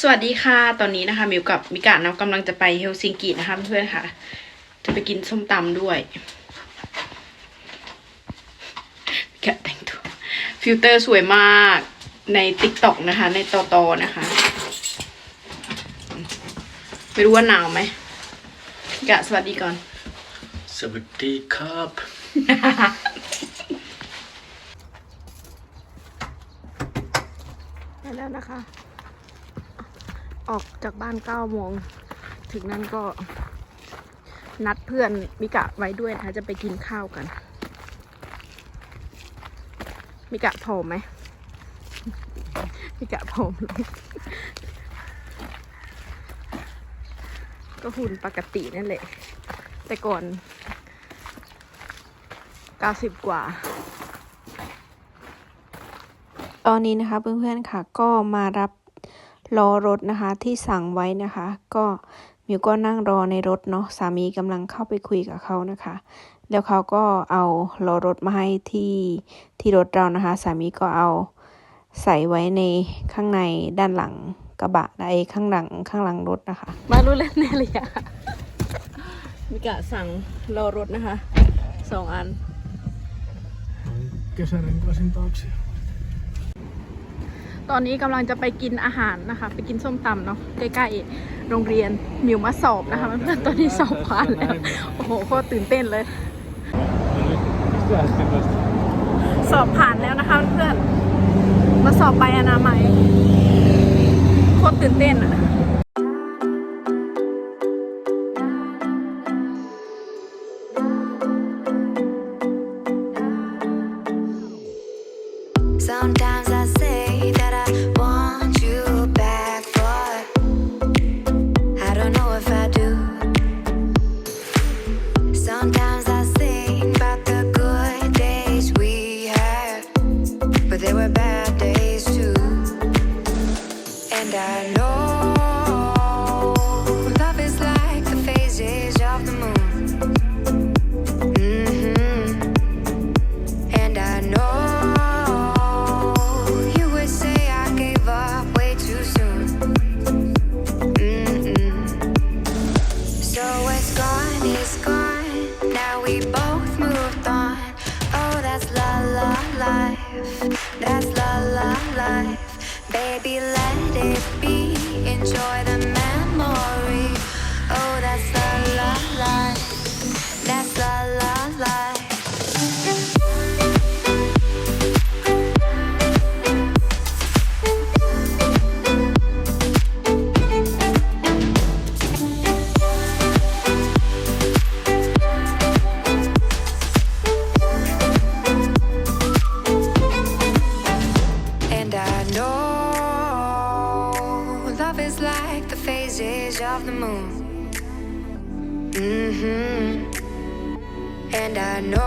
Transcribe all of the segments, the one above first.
สวัสดีค่ะ ตอนนี้นะคะมิวกับมิกะน้ำกำลังจะไปเฮลซิงกินะคะเพื่อนๆค่ะ จะไปกินส้มตำด้วยมิกะแต่งตัวฟิลเตอร์สวยมากในติ๊กต็อกนะคะ ในตอตอนะคะ ไม่รู้ว่าหนาวไหมมิกะสวัสดีก่อน สวัสดีครับไปแล้วนะคะ ออกจากบ้านเก้าโมง ถึงนั้นก็นัดเพื่อนมิกะไว้ด้วยนะคะจะไปกินข้าวกัน มิกะผอมไหมมิกะผอมลงก็หุ่นปกตินั่นแหละ แต่ก่อน 90 กว่า ตอนนี้นะคะเพื่อนๆค่ะก็มารับ รอรถนะคะที่สั่งไว้นะคะ ก็มิวก็นั่งรอในรถเนาะสามีกำลังเข้าไปคุยกับเขานะคะ แล้วเขาก็เอารอรถมาให้ที่ที่รถเรานะคะ สามีก็เอาใส่ไว้ในข้างในด้านหลังกระบะไอ้ข้างหลังข้างหลังรถนะคะ มารู้เล่นแน่เลยอะมิกะสั่งรอรถนะคะสองอัน Kesärenko sen taakse. ตอนนี้กำลังจะไปกินอาหารนะคะ ไปกินส้มตำเนาะใกล้ๆโรงเรียนมิวมาสอบนะคะเพื่อนๆตอนนี้สอบผ่านแล้ว โอ้โหโคตรตื่นเต้นเลย สอบผ่านแล้วนะคะเพื่อนๆมาสอบใบอนามัย phases of the moon. Mm-hmm. And I know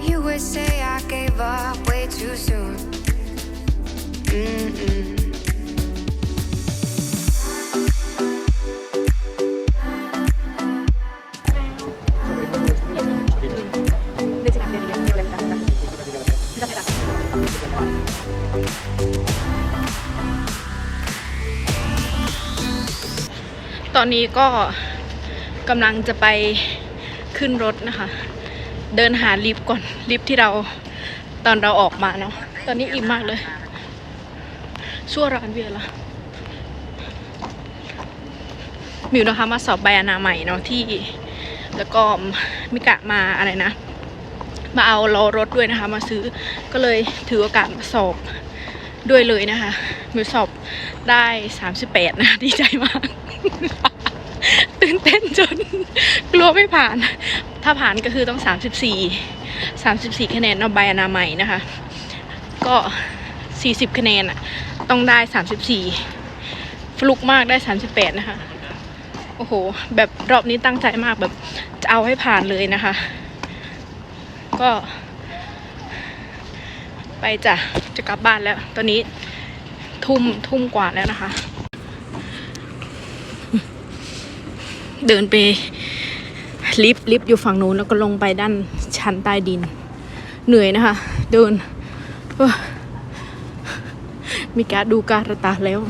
you would say I gave up way too soon. Mm-mm. Invece ตอนนี้ก็กำลังจะไปขึ้นรถนะคะ เดินหาลิฟต์ก่อนลิฟต์ที่เราตอนเราออกมาเนาะตอนนี้อิ่มมากเลยชั่วร้านเวียละมิวนะคะมาสอบใบอนาใหมัยเนาะที่ แล้วก็มิกะมาอะไรนะ มาเอาล้อรถด้วยนะคะ มาซื้อก็เลยถือโอกาสมาสอบด้วยเลยนะคะมิวสอบได้ 38 นะ ดีใจมาก ตื่นเต้นจนกลัวไม่ผ่าน ถ้าผ่านก็คือต้อง 34 34 คะแนนเอาใบอนามัยนะคะ ก็ 40 คะแนนอะต้องได้ 34 ฟลุกมากได้ 38 นะคะ โอ้โห แบบรอบนี้ตั้งใจมากแบบจะเอาให้ผ่านเลยนะคะ ก็ ไปจ้ะจะกลับบ้านแล้ว ตอนนี้ทุ่มทุ่มกว่าแล้วนะคะ เดินไปลิฟต์ลิฟต์อยู่ฝั่งนู้นแล้วก็ลงไปด้านชั้นใต้ดิน เหนื่อยนะคะ เดินมีการดูการตาแล้ว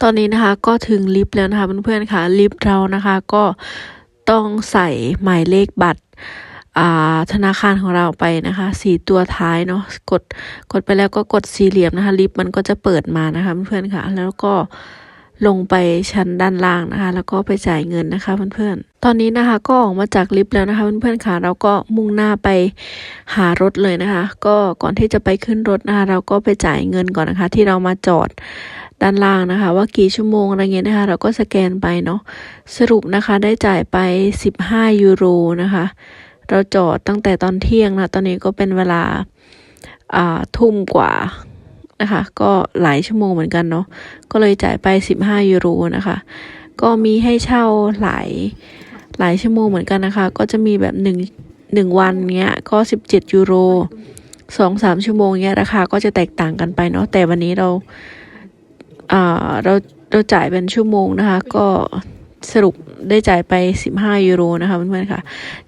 ตอนนี้นะคะก็ถึงลิฟต์แล้วนะคะเพื่อนๆค่ะลิฟต์เรานะคะก็ต้องใส่หมายเลขบัตรอ่าธนาคารของเราไปนะคะสี่ตัวท้ายเนาะกดกดไปแล้วก็กดสี่เหลี่ยมนะคะ ลิฟต์มันก็จะเปิดมานะคะเพื่อนๆค่ะ แล้วก็ ลงไปชั้นด้านล่างนะคะ แล้วก็ไปจ่ายเงินนะคะเพื่อนๆ ตอนนี้นะคะก็ออกมาจากลิฟต์แล้วนะคะเพื่อนๆค่ะเราก็มุ่งหน้าไปหารถเลยนะคะ ก็ก่อนที่จะไปขึ้นรถนะคะ เราก็ไปจ่ายเงินก่อนนะคะ ที่เรามาจอดด้านล่างนะคะ ว่ากี่ชั่วโมงอะไรเงี้ยนะคะ เราก็สแกนไปเนาะสรุปนะคะได้จ่ายไป 15 ยูโรนะคะ เราจอดตั้งแต่ตอนเที่ยงนะตอนนี้ก็เป็นเวลาอ่าทุ่มกว่า นะคะ ก็หลายชั่วโมงเหมือนกันเนาะก็เลยจ่ายไป 15 ยูโรนะคะ ก็มีให้เช่าหลายหลายชั่วโมงเหมือนกันนะคะ ก็จะมีแบบหนึ่งหนึ่งวันเงี้ยก็ 17 ยูโรสองสามชั่วโมงเงี้ยราคาก็จะแตกต่างกันไปเนาะแต่วันนี้เราอ่าเราเราจ่ายเป็นชั่วโมงนะคะ ก็สรุปได้จ่ายไป 15 ยูโรนะคะเพื่อนๆค่ะ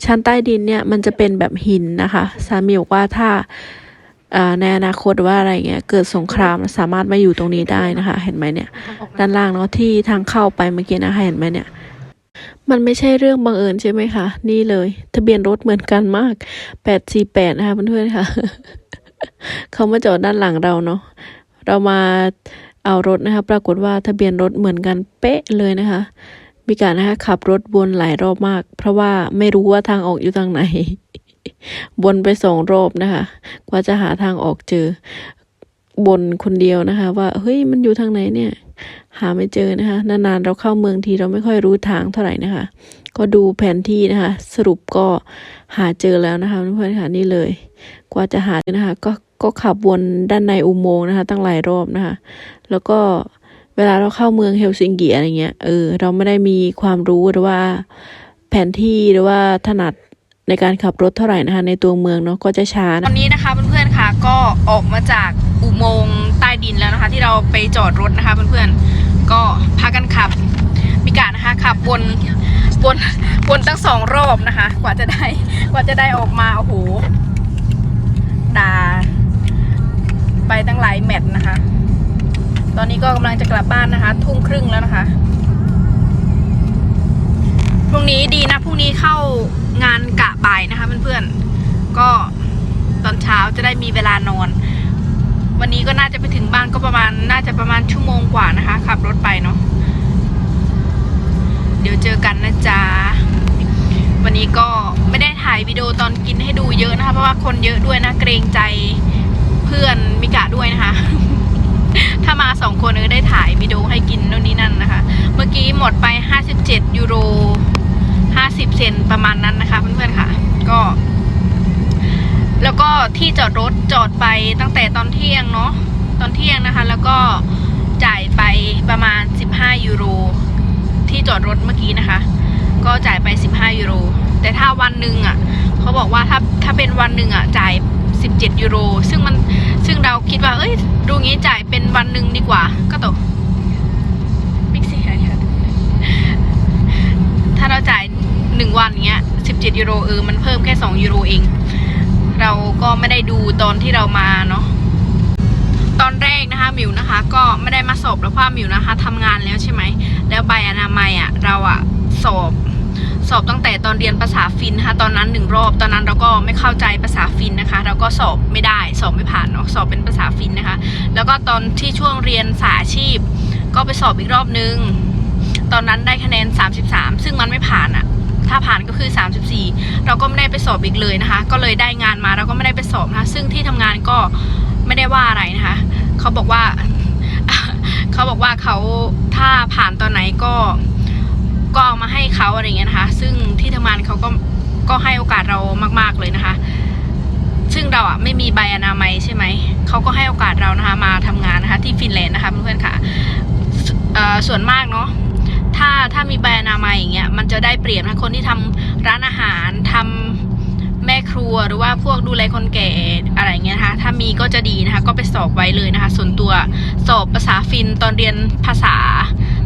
ชั้นใต้ดินเนี่ยมันจะเป็นแบบหินนะคะ สามีบอกว่าถ้า ในอนาคตว่าอะไรเงี้ยเกิดสงครามสามารถมาอยู่ตรงนี้ได้นะคะ เห็นไหมเนี่ย ด้านล่างเนาะที่ทางเข้าไปเมื่อกี้นะคะเห็นไหมเนี่ย มันไม่ใช่เรื่องบังเอิญใช่ไหมคะนี่เลย ทะเบียนรถเหมือนกันมาก848นะคะเพื่อนๆค่ะเขามาจอดด้านหลังเราเนาะเรามาเอารถนะคะปรากฏว่าทะเบียนรถเหมือนกันเป๊ะเลยนะคะมีการนะคะขับรถวนหลายรอบมาก เพราะว่าไม่รู้ว่าทางออกอยู่ทางไหน วนไปสองรอบนะคะ กว่าจะหาทางออกเจอ บนคนเดียวนะคะ ว่าเฮ้ยมันอยู่ทางไหนเนี่ย หาไม่เจอนะคะ นานๆเราเข้าเมืองทีเราไม่ค่อยรู้ทางเท่าไหร่นะคะ ก็ดูแผนที่นะคะ สรุปก็หาเจอแล้วนะคะเพื่อนๆค่ะนี่เลย กว่าจะหาเจอนะคะ ก็ก็ขับวนด้านในอุโมงค์นะคะ ตั้งหลายรอบนะคะ แล้วก็เวลาเราเข้าเมืองเฮลซิงกิอะไรเงี้ย เออ เราไม่ได้มีความรู้หรือว่าแผนที่หรือว่าถนัด ในการขับรถเท่าไหร่นะคะในตัวเมืองเนาะก็จะช้านะตอนนี้นะคะเพื่อนๆค่ะก็ออกมาจากอุโมงค์ใต้ดินแล้วนะคะ ที่เราไปจอดรถนะคะเพื่อนๆก็พากันขับมีการนะคะขับวนวนวนตั้งสองรอบนะคะ กว่าจะได้กว่าจะได้ออกมาโอ้โหด่าไปตั้งหลายแมตช์นะคะ ตอนนี้ก็กำลังจะกลับบ้านนะคะ ทุ่มครึ่งแล้วนะคะพรุ่งนี้ดีนะพรุ่งนี้เข้า งานกะบ่ายนะคะเพื่อนๆก็ตอนเช้าจะได้มีเวลานอน วันนี้ก็น่าจะไปถึงบ้านก็ประมาณน่าจะประมาณชั่วโมงกว่านะคะขับรถไปเนาะเดี๋ยวเจอกันนะจ๊ะวันนี้ก็ไม่ได้ถ่ายวิดีโอตอนกินให้ดูเยอะนะคะ เพราะว่าคนเยอะด้วยนะเกรงใจเพื่อนมิกะด้วยนะคะ ถ้ามาสองคนก็ได้ถ่ายวิดีโอให้กินนู่นนี่นั่นนะคะ เมื่อกี้หมดไป 57 ยูโร 50 เซนประมาณนั้นนะคะเพื่อนๆค่ะ ก็ แล้วก็ที่จอดรถจอดไปตั้งแต่ตอนเที่ยงเนาะตอนเที่ยงนะคะ แล้วก็จ่ายไปประมาณ 15 ยูโร ที่จอดรถเมื่อกี้นะคะ ก็จ่ายไป 15 ยูโร แต่ถ้าวันหนึ่งอะเขาบอกว่าถ้าถ้าเป็นวันหนึ่งอะจ่าย 17 ยูโร ซึ่งมันซึ่งเราคิดว่า เอ้ย ดูงี้จ่ายเป็นวันหนึ่งดีกว่า ก็ตกมิกซี่อะไรคะถ้าเราจ่าย หนึ่งวันเงี้ย17ยูโรเออมันเพิ่มแค่2ยูโรเอง เราก็ไม่ได้ดูตอนที่เรามาเนาะตอนแรกนะคะมิวนะคะ ก็ไม่ได้มาสอบแล้วเพราะว่ามิวนะคะทำงานแล้วใช่ไหมแล้วใบอนามัยอะเราอะสอบสอบตั้งแต่ตอนเรียนภาษาฟินนะคะตอนนั้นหนึ่งรอบ ตอนนั้นเราก็ไม่เข้าใจภาษาฟินนะคะ เราก็สอบไม่ได้สอบไม่ผ่านเนาะสอบเป็นภาษาฟินนะคะ แล้วก็ตอนที่ช่วงเรียนสาอาชีพ ก็ไปสอบอีกรอบนึง ตอนนั้นได้คะแนน 33 ซึ่งมันไม่ผ่านอะ ถ้าผ่านก็คือ 34 เราก็ไม่ได้ไปสอบอีกเลยนะคะ ก็เลยได้งานมาเราก็ไม่ได้ไปสอบนะคะซึ่งที่ทำงานก็ไม่ได้ว่าอะไรนะคะเขาบอกว่าเขาบอกว่าเขาถ้าผ่านตอนไหนก็ก็เอามาให้เขาอะไรเงี้ยนะคะ ซึ่งที่ทำงานเขาก็ก็ให้โอกาสเรามาก ๆเลยนะคะ ซึ่งเราอะไม่มีใบอนามัยใช่ไหม เขาก็ให้โอกาสเรานะคะมาทำงานนะคะที่ฟินแลนด์นะคะเพื่อนๆค่ะส่วนมากเนาะ ถ้าถ้ามีใบอนามัยอย่างเงี้ยมันจะได้เปรียบนะคนที่ทำร้านอาหารทำแม่ครัวหรือว่าพวกดูแลคนแก่อะไรเงี้ยนะคะถ้ามีก็จะดีนะคะ ก็ไปสอบไว้เลยนะคะ ส่วนตัวสอบภาษาฟินตอนเรียนภาษา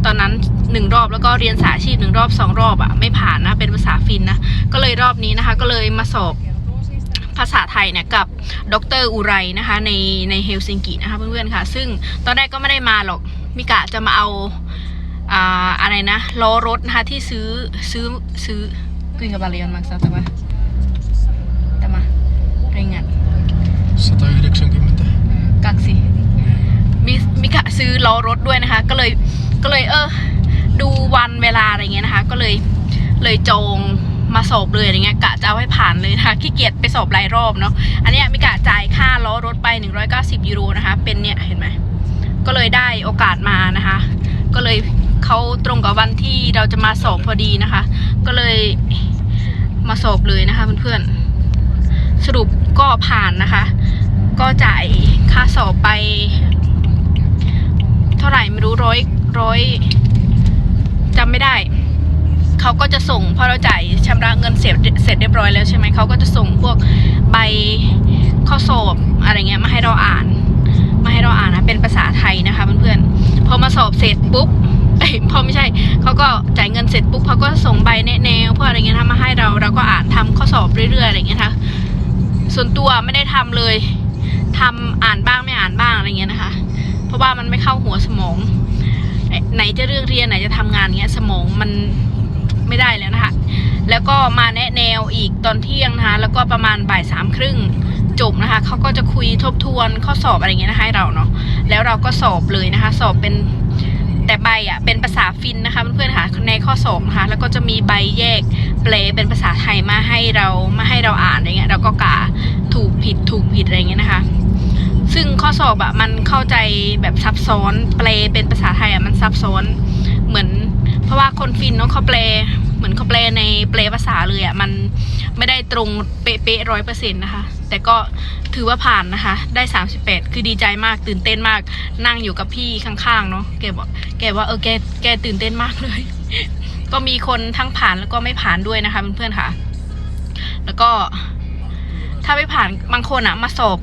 ตอนนั้นหนึ่งรอบแล้วก็เรียนสาอาชีพหนึ่งรอบสองรอบอะไม่ผ่านนะเป็นภาษาฟินนะก็เลยรอบนี้นะคะ ก็เลยมาสอบภาษาไทยเนี่ยกับดรอุไรนะคะในในเฮลซิงกินะคะเพื่อนๆค่ะ ซึ่งตอนแรกก็ไม่ได้มาหรอกมิกะจะมาเอา อ่าอะไรนะล้อรถนะคะที่ซื้อซื้อซื้อกุยกับบาเลยอนมาสักแต่ว่าแต่มาเรงงาน190กักสิมิมิกะซื้อล้อรถด้วยนะคะ ก็เลยก็เลยเออดูวันเวลาอะไรเงี้ยนะคะ ก็เลยเลยจองมาสอบเลยอะไรเงี้ยกะจะเอาให้ผ่านเลยนะคะขี้เกียจไปสอบหลายรอบเนาะอันเนี้ยมิกะจ่ายค่าล้อรถไป 190 ยูโรนะคะ เป็นเนี่ยเห็นไหมก็เลยได้โอกาสมานะคะ ก็เลย เขาตรงกับวันที่เราจะมาสอบพอดีนะคะ ก็เลยมาสอบเลยนะคะเพื่อนๆสรุปก็ผ่านนะคะ ก็จ่ายค่าสอบไป เท่าไหร่ไม่รู้ร้อยร้อยจำไม่ได้เขาก็จะส่งพอเราจ่ายชำระเงินเสร็จเสร็จเรียบร้อยแล้วใช่ไหมเขาก็จะส่งพวกใบข้อสอบอะไรเงี้ยมาให้เราอ่าน มาให้เราอ่านนะเป็นภาษาไทยนะคะเพื่อนๆพอมาสอบเสร็จปุ๊บ เอ้ยพอไม่ใช่เขาก็จ่ายเงินเสร็จปุ๊บเขาก็ส่งใบแนะแนวพวกอะไรเงี้ยนะมาให้เราเราก็อ่านทำข้อสอบเรื่อยๆอะไรเงี้ยนะคะส่วนตัวไม่ได้ทำเลยทำอ่านบ้างไม่อ่านบ้างอะไรเงี้ยนะคะ เพราะว่ามันไม่เข้าหัวสมอง ไหนจะเรื่องเรียนไหนจะทำงานเงี้ยสมองมันไม่ได้แล้วนะคะแล้วก็มาแนะแนวอีกตอนเที่ยงนะคะแล้วก็ประมาณบ่ายสามครึ่งจบนะคะเขาก็จะคุยทบทวนข้อสอบอะไรเงี้ยนะให้เราเนาะแล้วเราก็สอบเลยนะคะ สอบเป็น แต่ใบอะเป็นภาษาฟินนะคะเพื่อนๆค่ะในข้อสอบนะคะแล้วก็จะมีใบแยกแปลเป็นภาษาไทยมาให้เรามาให้เราอ่านอะไรเงี้ยเราก็กาถูกผิดถูกผิดอะไรเงี้ยนะคะ ซึ่งข้อสอบอะมันเข้าใจแบบซับซ้อนแปลเป็นภาษาไทยอะมันซับซ้อนเหมือน เพราะว่าคนฟินเนาะเขาแปลเหมือนเขาแปลในแปลภาษาเลยอะมันไม่ได้ตรงเป๊ะร้อยเปอร์เซ็นต์นะคะ แต่ก็ ถือว่าผ่านนะคะ ได้ 38 คือดีใจมากตื่นเต้นมาก นั่งอยู่กับพี่ข้างๆเนาะแกบอกแกว่าเออแกแกตื่นเต้นมากเลย ก็มีคนทั้งผ่านแล้วก็ไม่ผ่านด้วยนะคะเพื่อนๆค่ะ แล้วก็ถ้าไม่ผ่านบางคนอะมาสอบ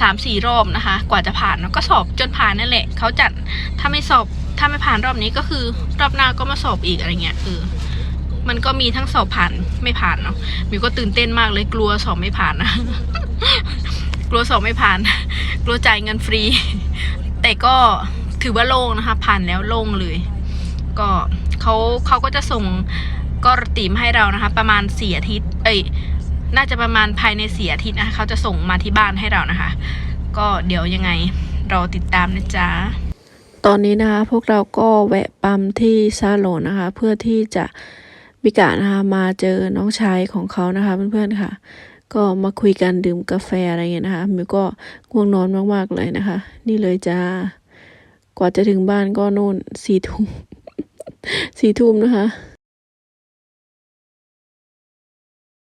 สามสี่รอบนะคะ กว่าจะผ่านเนอะก็สอบจนผ่านนั่นแหละเขาจัดถ้าไม่สอบถ้าไม่ผ่านรอบนี้ก็คือ รอบหน้าก็มาสอบอีกอะไรเงี้ยเออมันก็มีทั้งสอบผ่านไม่ผ่านเนาะมิวก็ตื่นเต้นมากเลยกลัวสอบไม่ผ่านนะ กลัวสอบไม่ผ่าน กลัวจ่ายเงินฟรี แต่ก็ถือว่าโล่งนะคะ ผ่านแล้วโล่งเลย ก็เขาเขาก็จะส่งก็ตีมให้เรานะคะ ประมาณสี่อาทิตย์ เอ้ยน่าจะประมาณภายในสี่อาทิตย์นะคะเขาจะส่งมาที่บ้านให้เรานะคะ ก็เดี๋ยวยังไงรอติดตามนะจ๊ะตอนนี้นะคะพวกเราก็แวะปั๊มที่ซาโลนะคะ เพื่อที่จะมิกะนะคะมาเจอน้องชายของเขานะคะเพื่อนๆค่ะ ก็มาคุยกันดื่มกาแฟอะไรเงี้ยนะคะมิวก็ง่วงนอนมากๆเลยนะคะ นี่เลยจ้ากว่าจะถึงบ้านก็โน่นสี่ทุ่มสี่ทุ่มนะคะ